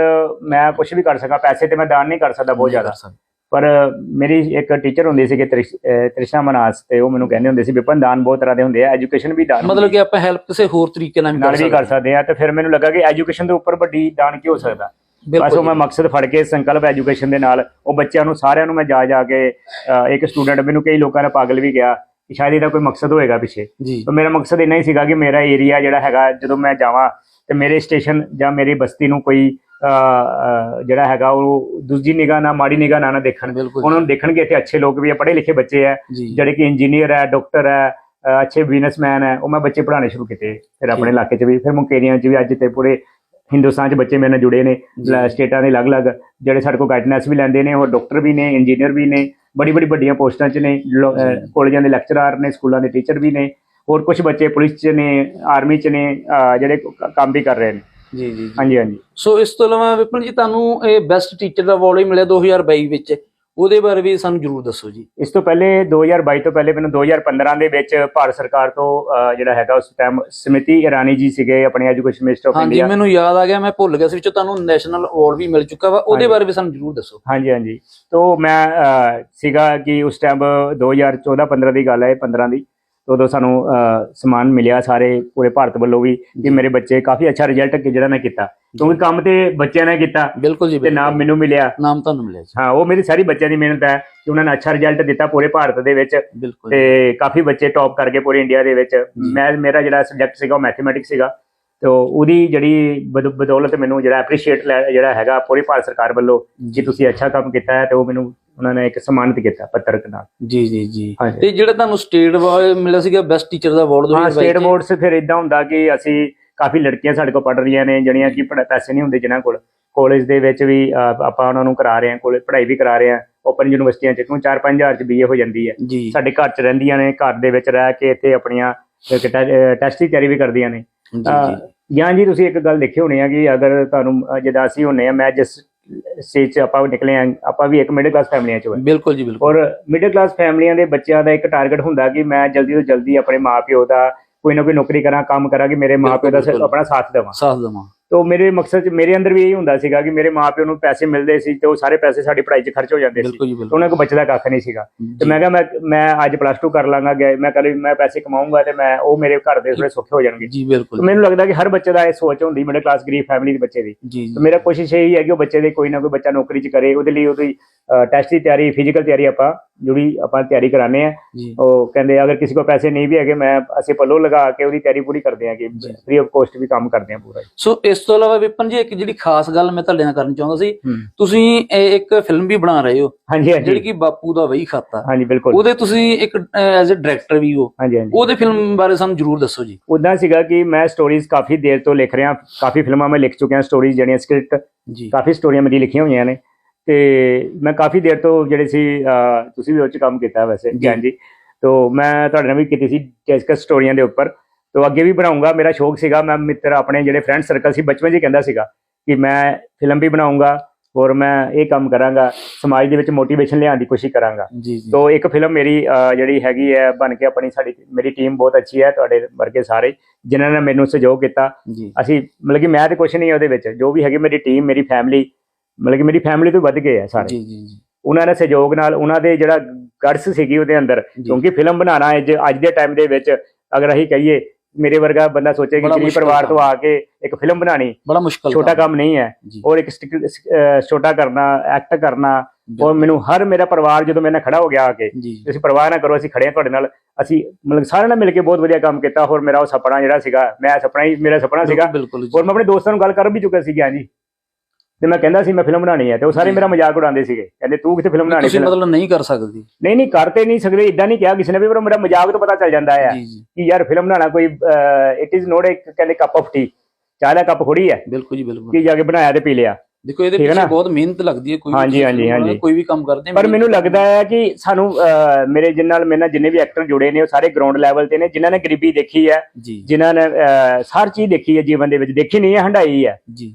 ਮੈਂ ਕੁਝ ਵੀ ਕਰ ਸਕਾਂ ਪੈਸੇ ਤੇ ਮੈਂ ਦਾਨ ਨਹੀਂ ਕਰ ਸਕਦਾ ਬਹੁਤ ਜ਼ਿਆਦਾ। ਪਰ ਮੇਰੀ ਇੱਕ ਟੀਚਰ ਹੁੰਦੀ ਸੀ ਕਿ ਤ੍ਰਿਸ਼ਨਾ ਮਨਾਸ ਤੇ ਉਹ ਮੈਨੂੰ ਕਹਿੰਦੇ ਹੁੰਦੇ ਸੀ ਵਿਪਨ ਦਾਨ ਬਹੁਤ ਤਰ੍ਹਾਂ ਦੇ ਹੁੰਦੇ ਆ ਐਜੂਕੇਸ਼ਨ ਵੀ ਦਾਨ ਮਤਲਬ ਕਿ ਆਪਾਂ ਹੈਲਪ ਕਿਸੇ ਹੋਰ ਤਰੀਕੇ ਨਾਲ ਵੀ ਕਰ ਸਕਦੇ ਸਕਦੇ ਆ ਤੇ ਫਿਰ ਮੈਨੂੰ ਲੱਗਾ ਕਿ ਐਜੂਕੇਸ਼ਨ ਦੇ ਉੱਪਰ ਵੱਡੀ ਦਾਨ ਕੀ ਹੋ ਸਕਦਾ? ਬਸ ਬਿਲਕੁਲ ਉਹ ਮੈਂ ਮਕਸਦ ਫੜ ਕੇ ਸੰਕਲਪ ਐਜੂਕੇਸ਼ਨ ਦੇ ਨਾਲ ਉਹ ਬੱਚਿਆਂ ਨੂੰ ਸਾਰਿਆਂ ਨੂੰ ਮੈਂ ਜਾ ਜਾ ਕੇ ਇੱਕ ਸਟੂਡੈਂਟ ਮੈਨੂੰ ਕਈ ਲੋਕਾਂ ਨੇ ਪਾਗਲ ਵੀ ਗਿਆ ਕਿ ਸ਼ਾਇਦ ਇਹਦਾ ਕੋਈ ਮਕਸਦ ਹੋਏਗਾ ਪਿੱਛੇ। ਤਾਂ ਮੇਰਾ ਮਕਸਦ ਇੰਨਾ ਹੀ ਸੀਗਾ ਕਿ ਮੇਰਾ ਏਰੀਆ ਜਿਹੜਾ ਹੈਗਾ ਜਦੋਂ ਮੈਂ ਜਾਵਾਂ ਤੇ ਮੇਰੇ ਸਟੇਸ਼ਨ ਜਾਂ ਮੇਰੀ ਬਸਤੀ ਨੂੰ ਕੋਈ ਜਿਹੜਾ ਹੈਗਾ ਉਹ ਦੂਜੀ ਨਿਗਾਹ ਨਾਲ ਮਾੜੀ ਨਿਗਾਹ ਨਾਲ ਨਾ ਦੇਖਣ। ਬਿਲਕੁਲ। ਉਹਨਾਂ ਨੂੰ ਦੇਖਣਗੇ ਇੱਥੇ ਅੱਛੇ ਲੋਕ ਵੀ ਆ ਪੜ੍ਹੇ ਲਿਖੇ ਬੱਚੇ ਆ ਜਿਹੜੇ ਕਿ ਇੰਜੀਨੀਅਰ ਹੈ ਡਾਕਟਰ ਹੈ ਅੱਛੇ ਬਿਜ਼ਨਸਮੈਨ ਹੈ ਉਹ ਮੈਂ ਬੱਚੇ ਪੜ੍ਹਾਉਣੇ ਸ਼ੁਰੂ ਕੀਤੇ। ਫਿਰ ਆਪਣੇ। ਇਲਾਕੇ 'ਚ ਵੀ ਫਿਰ ਮੁਕੇਰੀਆਂ 'ਚ ਵੀ ਅੱਜ ਤੇ ਪੂਰੇ ਹਿੰਦੁਸਤਾਨ 'ਚ ਬੱਚੇ ਮੇਰੇ ਨਾਲ ਜੁੜੇ ਨੇ ਸਟੇਟਾਂ ਦੇ ਅਲੱਗ-ਅਲੱਗ ਜਿਹੜੇ ਸਾਡੇ ਕੋਲ ਗਾਈਡਨੈਸ ਵੀ ਲੈਂਦੇ ਨੇ ਹੋਰ ਡਾਕਟਰ ਵੀ ਨੇ ਇੰਜੀਨੀਅਰ ਵੀ ਨੇ ਬੜੀ ਬੜੀ ਵੱਡੀਆਂ ਪੋਸਟਾਂ 'ਚ ਨੇ। ਕਾਲਜਾਂ ਦੇ ਲੈਕਚਰਰ ਨੇ ਸਕੂਲਾਂ ਦੇ ਟੀਚਰ ਵੀ ਨੇ ਹੋਰ ਕੁਝ ਬੱਚੇ ਪੁਲਿਸ 'ਚ ਨੇ ਆਰਮੀ 'ਚ ਨੇ ਜਿਹੜੇ ਕੰਮ ਵੀ ਕਰ ਰਹੇ ਨੇ ਜੀ ਜੀ। ਹਾਂਜੀ ਹਾਂਜੀ ਸੋ ਇਸ ਤੋਂ ਇਲਾਵਾ ਵਿਪਨ ਜੀ ਤੁਹਾਨੂੰ ਇਹ ਬੈਸਟ ਟੀਚਰ ਦਾ ਅਵਾਰਡ ਵੀ ਮਿਲਿਆ 2022 ਵਿੱਚ ਉਹਦੇ ਬਾਰੇ ਵੀ ਸਾਨੂੰ ਜਰੂਰ ਦੱਸੋ ਜੀ। ਇਸ ਤੋਂ ਪਹਿਲੇ 2022 ਤੋਂ ਪਹਿਲੇ ਮੈਨੂੰ 2015 ਦੇ ਵਿੱਚ ਭਾਰਤ ਸਰਕਾਰ ਤੋਂ ਜਿਹੜਾ ਹੈਗਾ ਉਸ ਟਾਈਮ ਸਮਿਤੀ ਇਰਾਨੀ ਜੀ ਸੀਗੇ ਆਪਣੇ ਐਜੂਕੇਸ਼ਨ ਮਿਨਿਸਟਰ ਆਫ ਹਾਂਜੀ ਇੰਡੀਆ ਮੈਨੂੰ ਯਾਦ ਆ ਗਿਆ ਮੈਂ ਭੁੱਲ ਗਿਆ ਸੀ ਵਿੱਚੋਂ ਤੁਹਾਨੂੰ ਨੈਸ਼ਨਲ ਅਵਾਰਡ ਵੀ ਮਿਲ ਚੁੱਕਾ ਵਾ ਉਹਦੇ ਹਾਂਜੀ। ਬਾਰੇ ਵੀ ਸਾਨੂੰ ਜਰੂਰ ਦੱਸੋ। ਹਾਂਜੀ ਹਾਂਜੀ। ਤੋਂ ਮੈਂ ਸੀਗਾ ਕਿ ਉਸ ਟਾਈਮ 2014 15 ਦੀ ਗੱਲ ਹੈ 15 ਦੀ। ਤੋਂ ਉਦੋਂ ਸਾਨੂੰ ਅਹ, ਸਨਮਾਨ ਮਿਲਿਆ ਸਾਰੇ ਪੂਰੇ ਭਾਰਤ ਵੱਲੋਂ ਵੀ ਕਿ ਮੇਰੇ ਬੱਚੇ ਕਾਫੀ ਅੱਛਾ ਰਿਜ਼ਲਟ ਜਿਹੜਾ ਮੈਂ ਕੀਤਾ। ਕਿਉਂਕਿ ਕੰਮ ਤੇ ਬੱਚਿਆਂ ਨੇ ਕੀਤਾ ਬਿਲਕੁਲ ਜੀ ਤੇ। ਨਾਮ ਮੈਨੂੰ ਮਿਲਿਆ। ਨਾਮ ਤੁਹਾਨੂੰ ਮਿਲਿਆ ਹਾਂ ਉਹ ਮੇਰੀ ਸਾਰੀ ਬੱਚਿਆਂ ਦੀ ਮਿਹਨਤ ਹੈ ਕਿ ਉਹਨਾਂ ਨੇ ਅੱਛਾ ਰਿਜ਼ਲਟ ਦਿੱਤਾ ਪੂਰੇ ਭਾਰਤ ਦੇ ਵਿੱਚ। ਤੇ ਕਾਫੀ ਬੱਚੇ ਟੌਪ ਕਰਕੇ ਪੂਰੇ ਇੰਡੀਆ ਦੇ ਵਿੱਚ। ਮੈਂ ਮੇਰਾ ਜਿਹੜਾ ਸਬਜੈਕਟ ਸੀਗਾ ਉਹ ਮੈਥਮੈਟਿਕਸ ਸੀਗਾ। ਤੇ ਉਹਦੀ ਜਿਹੜੀ ਬਦ- ਬਦੌਲਤ ਮੈਨੂੰ ਜਿਹੜਾ ਐਪਰੀਸ਼ੀਏਟ ਜਿਹੜਾ ਹੈਗਾ ਪੂਰੀ ਭਾਰਤ ਸਰਕਾਰ ਵੱਲੋਂ ਕਿ ਤੁਸੀਂ ਅੱਛਾ ਕੰਮ ਕੀਤਾ ਹੈ ਤੇ ਉਹ ਮੈਨੂੰ ਉਹਨਾਂ ਨੇ ਇੱਕ ਸਨਮਾਨਿਤ ਕੀਤਾ ਪੱਤਰਕ ਨਾਲ। ਜੀ ਜੀ ਜੀ। ਤੇ ਜਿਹੜਾ ਤੁਹਾਨੂੰ ਸਟੇਟ ਅਵਾਰਡ ਮਿਲਿਆ ਸੀਗਾ ਬੈਸਟ ਟੀਚਰ ਦਾ ਅਵਾਰਡ ਹਾਂ ਸਟੇਟ ਬੋਰਡਸ ਫਿਰ ਇਦਾਂ ਹੁੰਦਾ ਕਿ ਅਸੀਂ ਕਾਫੀ ਲੜਕੀਆਂ ਸਾਡੇ ਕੋਲ ਪੜ ਰਹੀਆਂ ਨੇ ਜਿਹੜੀਆਂ ਕਿ ਪੜਾ ਪੈਸੇ ਨਹੀਂ ਹੁੰਦੇ ਜਿਨ੍ਹਾਂ ਕੋਲ। ਕਾਲਜ ਦੇ ਵਿੱਚ ਵੀ ਆਪਾਂ ਉਹਨਾਂ ਨੂੰ ਕਰਾ ਰਹੇ ਹਾਂ ਕੋਲੇ ਪੜ੍ਹਾਈ ਵੀ ਕਰਾ ਰਹੇ ਹਾਂ। ਓਪਨ ਯੂਨੀਵਰਸਿਟੀਆਂ ਚ ਕਿਉਂ 4-5000 ਚ ਬੀਏ ਹੋ ਜਾਂਦੀ ਹੈ। ਸਾਡੇ ਘਰ ਚ ਰਹਿੰਦੀਆਂ ਨੇ ਘਰ ਦੇ ਵਿੱਚ ਰਹਿ ਕੇ ਇੱਥੇ ਆਪਣੀਆਂ ਟੈਸਟ ਦੀ ਤਿਆਰੀ ਵੀ ਕਰਦੀਆਂ ਨੇ। ਅਹ, ਜੀ। ਤੁਸੀਂ ਇੱਕ ਗੱਲ ਦੇਖੀ ਹੋਣੀ ਆ ਕਿ ਅਗਰ ਤੁਹਾਨੂੰ ਜਿੱਦਾਂ ਅਸੀਂ ਹੁੰਨੇ ਆ ਮੈਂ ਜਿਸ ਸਟੇਜ ਚ ਆਪਾਂ ਨਿਕਲੇ ਆ ਆਪਾਂ ਵੀ ਇੱਕ ਮਿਡਲ ਕਲਾਸ ਫੈਮਲੀਆਂ ਚੋਂ ਬਿਲਕੁਲ ਜੀ ਬਿਲਕੁਲ। ਔਰ ਮਿਡਲ ਕਲਾਸ ਫੈਮਲੀਆਂ ਦੇ ਬੱਚਿਆਂ ਦਾ ਇੱਕ ਟਾਰਗੇਟ ਹੁੰਦਾ ਕਿ ਮੈਂ ਜਲਦੀ ਤੋਂ ਜਲਦੀ ਆਪਣੇ ਮਾਪਿਓ ਦਾ ਕੋਈ ਨਾ ਕੋਈ ਨੌਕਰੀ ਕਰਾਂ ਕੰਮ ਕਰਾਂ ਕਿ ਮੇਰੇ ਮਾਪਿਓ ਦਾ ਬਿਲਕੁਲ। ਆਪਣਾ ਸਾਥ ਦੇਵਾਂ। ਸਾਥ ਦਵਾਂ। ਤੋਂ ਮੇਰੇ ਮਕਸਦ ਚ ਮੇਰੇ ਅੰਦਰ ਵੀ ਇਹੀ ਹੁੰਦਾ ਸੀਗਾ ਕਿ ਮੇਰੇ ਮਾਪਿਓ ਨੂੰ ਪੈਸੇ ਮਿਲਦੇ ਸੀ ਤੇ ਉਹ ਸਾਰੇ ਪੈਸੇ ਸਾਡੀ ਪੜ੍ਹਾਈ 'ਚ ਖਰਚ ਹੋ ਜਾਂਦੇ ਸੀ। ਉਹਨਾਂ ਕੋਲ ਬਚਦਾ ਕੱਖ ਨਹੀਂ ਸੀਗਾ। ਤੇ। ਮੈਂ ਕਿਹਾ ਮੈਂ ਮੈਂ ਅੱਜ ਪਲੱਸ 2 ਕਰ ਲਾਂਗਾ ਗਿਆ ਮੈਂ ਕੱਲ ਮੈਂ ਪੈਸੇ ਕਮਾਊਂਗਾ ਤੇ ਮੈਂ ਉਹ ਮੇਰੇ ਘਰ ਦੇ ਥੋੜੇ ਸੌਖੇ ਹੋ ਜਾਣਗੇ। ਜੀ ਬਿਲਕੁਲ। ਮੈਨੂੰ ਲੱਗਦਾ ਕਿ ਹਰ ਬੱਚੇ ਦਾ ਇਹ ਸੋਚ ਹੁੰਦੀ ਮਿਡਲ ਕਲਾਸ ਗਰੀਬ ਫੈਮਿਲੀ ਦੇ ਬੱਚੇ ਦੀ। ਤੇ ਮੇਰਾ ਕੋਸ਼ਿਸ਼ ਇਹੀ ਹੈ ਕਿ ਉਹ ਬੱਚੇ ਦੇ ਕੋਈ ਨਾ ਕੋਈ ਬੱਚਾ ਨੌਕਰੀ 'ਚ ਕਰੇ ਉਹਦੇ ਲਈ ਉਹਦੀ ਟੈਸਟ ਦੀ ਤਿਆਰੀ ਫਿਜ਼ੀਕਲ ਤਿਆਰੀ ਆਪਾਂ ਜਿਹੜੀ ਆਪਾਂ ਤਿਆਰੀ ਕਰਾਣੇ ਆ ਉਹ ਕਹਿੰਦੇ ਅਗਰ ਕਿਸੇ ਕੋਲ ਪੈਸੇ ਨਹੀਂ ਵੀ ਹੈਗੇ ਮੈਂ ਅਸੀਂ ਪੱਲੋ ਲਗਾ ਕੇ ਉਹਦੀ ਤਿਆਰੀ ਪੂਰੀ ਕਰਦੇ ਆ ਕਿ। ਫ੍ਰੀ ਆਫ ਕੋਸਟ ਵੀ ਕੰਮ ਕਰਦੇ ਆ ਪੂਰਾ ਸੋ ਇਸ ਤੋਂ ਇਲਾਵਾ ਵਿਪਨ ਜੀ ਇੱਕ ਜਿਹੜੀ ਖਾਸ ਗੱਲ ਮੈਂ ਤੁਹਾਡੇ ਨਾਲ ਕਰਨੀ ਚਾਹੁੰਦਾ ਸੀ। ਤੁਸੀਂ ਇੱਕ ਫਿਲਮ ਵੀ ਬਣਾ ਰਹੇ ਹੋ ਹਾਂਜੀ ਜਿਹੜੀ ਹਾਂਜੀ ਕਿ ਬਾਪੂ ਦਾ ਵਹੀ ਖਾਤਾ। ਹਾਂਜੀ ਬਿਲਕੁਲ। ਉਹਦੇ ਤੁਸੀਂ ਇੱਕ ਐਜ਼ ਅ ਡਾਇਰੈਕਟਰ ਵੀ ਹੋ। ਹਾਂਜੀ ਹਾਂਜੀ। ਉਹਦੇ ਫਿਲਮ ਬਾਰੇ ਸਾਨੂੰ ਜਰੂਰ ਦੱਸੋ ਜੀ। ਉਦਾਂ ਸੀਗਾ ਕਿ ਮੈਂ ਸਟੋਰੀਜ਼ ਕਾਫੀ ਦੇਰ ਤੋਂ ਲਿਖ ਰਿਹਾ ਕਾਫੀ ਫਿਲਮਾਂ ਮੈਂ ਲਿਖ ਚੁੱਕਿਆ ਸਟੋਰੀਜ਼ ਜਿਹੜੀਆਂ ਸਕ੍ਰਿਪਟ ਜੀ। ਕਾਫੀ ਸਟੋਰੀਆਂ ਮੇਰੀ ਲਿਖੀਆਂ ਹੋਈਆਂ ਨੇ। ਤੇ ਮੈਂ ਕਾਫੀ ਦੇਰ ਤੋਂ ਜਿਹੜੇ ਸੀ ਤੁਸੀਂ ਵੀ ਉਹ 'ਚ ਕੰਮ ਕੀਤਾ ਵੈਸੇ ਜੀ। ਹਾਂਜੀ ਤੋਂ ਮੈਂ ਤੁਹਾਡੇ ਨਾਲ ਵੀ ਕੀਤੀ ਸੀ ਜੈਸਕਾ ਸਟੋਰੀਆਂ ਦੇ ਉੱਪਰ। ਤੋਂ ਅੱਗੇ ਵੀ ਬਣਾਉਂਗਾ ਮੇਰਾ ਸ਼ੌਕ ਸੀਗਾ ਮੈਂ ਮਿੱਤਰ ਆਪਣੇ ਜਿਹੜੇ ਫਰੈਂਡ ਸਰਕਲ ਸੀ ਬਚਪਨ 'ਚ ਕਹਿੰਦਾ ਸੀਗਾ ਕਿ ਮੈਂ ਫਿਲਮ ਵੀ ਬਣਾਉਂਗਾ ਔਰ ਮੈਂ ਇਹ ਕੰਮ ਕਰਾਂਗਾ ਸਮਾਜ ਦੇ ਵਿੱਚ ਮੋਟੀਵੇਸ਼ਨ ਲਿਆਉਣ ਦੀ ਕੋਸ਼ਿਸ਼ ਕਰਾਂਗਾ। ਤੋ ਇੱਕ ਫਿਲਮ ਮੇਰੀ ਜਿਹੜੀ ਹੈਗੀ ਹੈ ਬਣ ਕੇ ਆਪਣੀ ਸਾਡੀ ਮੇਰੀ ਟੀਮ ਬਹੁਤ ਅੱਛੀ ਹੈ ਤੁਹਾਡੇ ਵਰਗੇ ਸਾਰੇ ਜਿਨ੍ਹਾਂ ਨੇ ਮੈਨੂੰ ਸਹਿਯੋਗ ਕੀਤਾ। ਅਸੀਂ ਮਤਲਬ ਕਿ ਮੈਂ ਤੇ ਕੁਝ ਨਹੀਂ ਉਹਦੇ ਵਿੱਚ ਜੋ ਵੀ ਹੈਗੀ ਮੇਰੀ ਟੀਮ ਮੇਰੀ ਫੈਮਿਲੀ ਮਤਲਬ ਕਿ ਮੇਰੀ ਫੈਮਿਲੀ ਤੋਂ ਵੱਧ ਗਏ ਆ ਸਾਰੇ। ਜੀ ਜੀ ਜੀ। ਉਹਨਾਂ ਦੇ ਸਹਿਯੋਗ ਨਾਲ ਉਹਨਾਂ ਦੇ ਜਿਹੜਾ ਗੜਸ ਸੀਗੀ ਉਹਦੇ ਅੰਦਰ। ਕਿਉਂਕਿ ਫਿਲਮ ਬਣਾਉਣਾ ਅੱਜ ਅੱਜ ਦੇ ਟਾਈਮ ਦੇ ਵਿੱਚ ਅਗਰ ਅਸੀਂ ਕਹੀਏ ਮੇਰੇ ਵਰਗਾ ਬੰਦਾ ਸੋਚੇ ਕਿ ਗਰੀਬ ਪਰਿਵਾਰ ਤੋਂ। ਆ ਕੇ ਇੱਕ ਫਿਲਮ ਬਣਾਣੀ ਬੜਾ ਮੁਸ਼ਕਲ ਛੋਟਾ ਕੰਮ। ਨਹੀਂ ਹੈ। ਔਰ ਇੱਕ ਛੋਟਾ ਕਰਨਾ ਐਕਟ ਕਰਨਾ ਔਰ ਮੈਨੂੰ ਹਰ ਮੇਰਾ ਪਰਿਵਾਰ ਜਦੋਂ ਮੇਰੇ ਨਾਲ ਖੜਾ ਹੋ ਗਿਆ ਆ ਕੇ ਤੁਸੀਂ ਪਰਵਾਹ ਨਾ ਕਰੋ ਅਸੀਂ ਖੜੇ ਹਾਂ ਤੁਹਾਡੇ ਨਾਲ। ਅਸੀਂ ਮਤਲਬ ਸਾਰਿਆਂ ਨਾਲ ਮਿਲ ਕੇ ਬਹੁਤ ਵਧੀਆ ਕੰਮ ਕੀਤਾ। ਹੋਰ ਮੇਰਾ ਉਹ ਸੁਪਨਾ ਜਿਹੜਾ ਸੀਗਾ ਮੈਂ ਸੁਪਨਾ ਹੀ ਮੇਰਾ ਸੁਪਨਾ ਸੀਗਾ। ਔਰ ਮੈਂ ਆਪਣੇ ਦੋਸਤਾਂ ਨੂੰ ਗੱਲ ਕਰ ਵੀ ਚੁੱਕਿਆ ਸੀ ਗਿਆ ਜੀ ਤੇ ਮੈਂ ਕਹਿੰਦਾ ਸੀ ਮੈਂ ਫਿਲਮ ਬਣਾਣੀ ਹੈ ਤੇ ਉਹ ਸਾਰੇ। ਮੇਰਾ ਮਜ਼ਾਕ ਉਡਾਉਂਦੇ ਸੀਗੇ। ਕਹਿੰਦੇ ਤੂੰ ਕਿੱਥੇ ਫਿਲਮ ਬਣਾਣੀ ਤੁਸੀਂ ਮਤਲਬ ਨਹੀਂ ਕਰ ਸਕਦੇ। ਨਹੀਂ ਨਹੀਂ ਕਰਤੇ ਨਹੀਂ ਸਕਦੇ ਇਦਾਂ ਨਹੀਂ ਕਿਹਾ ਕਿਸੇ ਨੇ ਵੀ ਪਰ ਮੇਰਾ ਮਜ਼ਾਕ ਤੋਂ ਪਤਾ ਚੱਲ ਜਾਂਦਾ ਹੈ ਕਿ ਯਾਰ ਫਿਲਮ ਬਣਾਉਣਾ ਕੋਈ ਇਟ ਇਜ਼ ਨੋਟ ਇੱਕ ਕਹਿੰਦੇ ਕੱਪ ਆਫ ਟੀ ਚਾਹ ਦਾ ਕੱਪ ਥੋੜੀ ਹੈ ਬਿਲਕੁਲ ਜੀ ਬਿਲਕੁਲ। ਕਿ ਜਾ ਕੇ ਬਣਾਇਆ ਤੇ ਪੀ ਲਿਆ। ਦੇਖੋ ਇਹਦੇ ਪਿੱਛੇ? ਬਹੁਤ ਮਿਹਨਤ ਲੱਗਦੀ ਹੈ ਕੋਈ ਹਾਂਜੀ, ਹਾਂਜੀ, ਹਾਂਜੀ। ਕੋਈ ਵੀ ਕੰਮ ਕਰਦੇ ਪਰ ਮੈਨੂੰ ਲੱਗਦਾ ਹੈ ਕਿ ਸਾਨੂੰ ਮੇਰੇ ਜਿਨ ਨਾਲ ਮੇਰੇ ਨਾਲ ਜਿੰਨੇ ਵੀ ਐਕਟਰ ਜੁੜੇ ਨੇ ਉਹ ਸਾਰੇ ਗਰਾਊਂਡ ਲੈਵਲ ਤੇ ਨੇ ਜਿਨ੍ਹਾਂ ਨੇ ਗਰੀਬੀ ਦੇਖੀ ਹੈ ਜਿਨ੍ਹਾਂ ਨੇ ਹਰ ਚੀਜ਼ ਦੇਖੀ ਹੈ ਜੀਵਨ ਦੇ ਵਿੱਚ। ਦੇਖੀ ਨਹੀਂ ਹੈ ਹੰਡਾਈ ਹੈ। ਜੀ।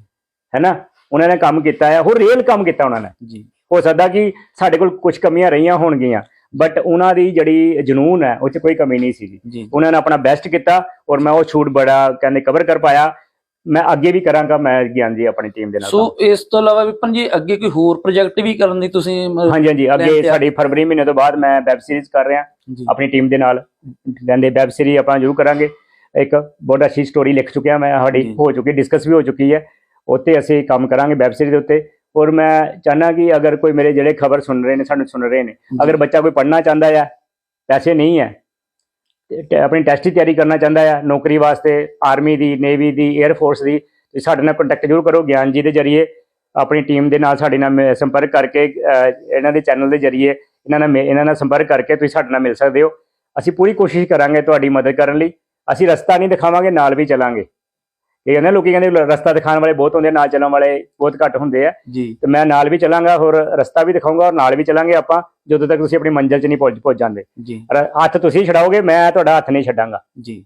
ਹੈਨਾ ਉਹਨਾਂ ਨੇ ਕੰਮ ਕੀਤਾ ਹੈ ਹੋਰ ਰੀਅਲ ਕੰਮ ਕੀਤਾ ਉਹਨਾਂ ਨੇ। ਜੀ। ਹੋ ਸਕਦਾ ਕਿ ਸਾਡੇ ਕੋਲ ਕੁਝ ਕਮੀਆਂ ਰਹੀਆਂ ਹੋਣਗੀਆਂ ਬਟ ਉਹਨਾਂ ਦੀ ਜਿਹੜੀ ਜਨੂਨ ਹੈ ਉਹ 'ਚ ਕੋਈ ਕਮੀ ਨਹੀਂ ਸੀ ਜੀ। ਉਹਨਾਂ ਨੇ ਆਪਣਾ ਬੈਸਟ ਕੀਤਾ ਔਰ ਮੈਂ ਉਹ ਛੂਟ ਬੜਾ ਕਹਿੰਦੇ ਕਵਰ ਕਰ ਪਾਇਆ। ਮੈਂ ਅੱਗੇ ਵੀ ਕਰਾਂਗਾ ਮੈਂ ਗਿਆਨ ਜੀ ਆਪਣੀ ਟੀਮ ਦੇ ਨਾਲ ਸੋ ਇਸ ਤੋਂ ਇਲਾਵਾ ਵਿਪਨ ਜੀ ਅੱਗੇ ਕੋਈ ਹੋਰ ਪ੍ਰੋਜੈਕਟ ਵੀ ਕਰਨ ਦੀ ਤੁਸੀਂ ਹਾਂਜੀ ਹਾਂਜੀ। ਅੱਗੇ ਸਾਡੀ ਫਰਵਰੀ ਮਹੀਨੇ ਤੋਂ ਬਾਅਦ ਮੈਂ ਵੈਬ ਸੀਰੀਜ਼ ਕਰ ਰਿਹਾ। ਆਪਣੀ ਟੀਮ ਦੇ ਨਾਲ ਕਹਿੰਦੇ ਵੈਬ ਸੀਰੀਜ਼ ਆਪਾਂ ਜ਼ਰੂਰ ਕਰਾਂਗੇ। ਇੱਕ ਬਹੁਤ ਅੱਛੀ ਸਟੋਰੀ ਲਿਖ ਚੁੱਕਿਆ ਮੈਂ ਸਾਡੀ। ਹੋ ਚੁੱਕੀ ਡਿਸਕਸ ਵੀ ਹੋ ਚੁੱਕੀ ਹੈ। ਉੱਤੇ ਅਸੀਂ ਕੰਮ ਕਰਾਂਗੇ ਵੈਬ ਸੀਰੀਜ਼ ਦੇ ਉੱਤੇ। ਔਰ ਮੈਂ ਚਾਹਨਾ ਕਿ ਅਗਰ ਕੋਈ ਮੇਰੇ ਜਿਹੜੇ ਖਬਰ ਸੁਣ ਰਹੇ ਨੇ ਸਾਨੂੰ ਸੁਣ ਰਹੇ ਨੇ ਅਗਰ ਬੱਚਾ ਕੋਈ ਪੜ੍ਹਨਾ ਚਾਹੁੰਦਾ ਹੈ ਪੈਸੇ ਨਹੀਂ ਹੈ ਆਪਣੀ ਟੈਸਟ ਦੀ ਤਿਆਰੀ ਕਰਨਾ ਚਾਹੁੰਦਾ ਹੈ ਨੌਕਰੀ ਵਾਸਤੇ ਆਰਮੀ ਦੀ ਨੇਵੀ ਦੀ 에ਅਰ ਫੋਰਸ ਦੀ ਸਾਡੇ ਨਾਲ ਕੰਟੈਕਟ ਜ਼ਰੂਰ ਕਰੋ ਗਿਆਨ ਜੀ ਦੇ ਜਰੀਏ ਆਪਣੀ ਟੀਮ ਦੇ ਨਾਲ ਸਾਡੇ ਨਾਲ ਸੰਪਰਕ ਕਰਕੇ ਇਹਨਾਂ ਦੇ ਚੈਨਲ ਦੇ ਜਰੀਏ ਇਹਨਾਂ ਨਾਲ ਇਹਨਾਂ ਨਾਲ ਸੰਪਰਕ ਕਰਕੇ ਤੁਸੀਂ ਸਾਡੇ ਨਾਲ ਮਿਲ ਸਕਦੇ ਹੋ। ਅਸੀਂ ਪੂਰੀ ਕੋਸ਼ਿਸ਼ ਕਰਾਂਗੇ ਤੁਹਾਡੀ ਮਦਦ ਕਰਨ ਲਈ। ਅਸੀਂ ਰਸਤਾ ਨਹੀਂ ਦਿਖਾਵਾਂਗੇ ਨਾਲ ਵੀ ਚੱਲਾਂਗੇ। ਇਹ ਕਹਿੰਦੇ ਲੋਕੀ ਕਹਿੰਦੇ ਰਸਤਾ ਦਿਖਾਉਣ ਵਾਲੇ ਬਹੁਤ ਹੁੰਦੇ ਨਾਲ ਚੱਲਣ ਵਾਲੇ ਬਹੁਤ ਘੱਟ ਹੁੰਦੇ ਆ। ਜੀ। ਤੇ ਮੈਂ ਨਾਲ ਵੀ ਚੱਲਾਂਗਾ ਹੋਰ ਰਸਤਾ ਵੀ ਦਿਖਾਊਂਗਾ ਔਰ ਨਾਲ ਵੀ ਚੱਲਾਂਗੇ ਆਪਾਂ ਜਦੋਂ ਤੱਕ ਤੁਸੀਂ ਆਪਣੀ ਮੰਜ਼ਿਲ 'ਚ ਨਹੀਂ ਪਹੁੰਚ ਪਹੁੰਚ ਜਾਂਦੇ। ਜੀ। ਹੱਥ ਤੁਸੀਂ ਛਡਾਓਗੇ ਮੈਂ ਤੁਹਾਡਾ ਹੱਥ ਨਹੀਂ ਛੱਡਾਂਗਾ। ਜੀ।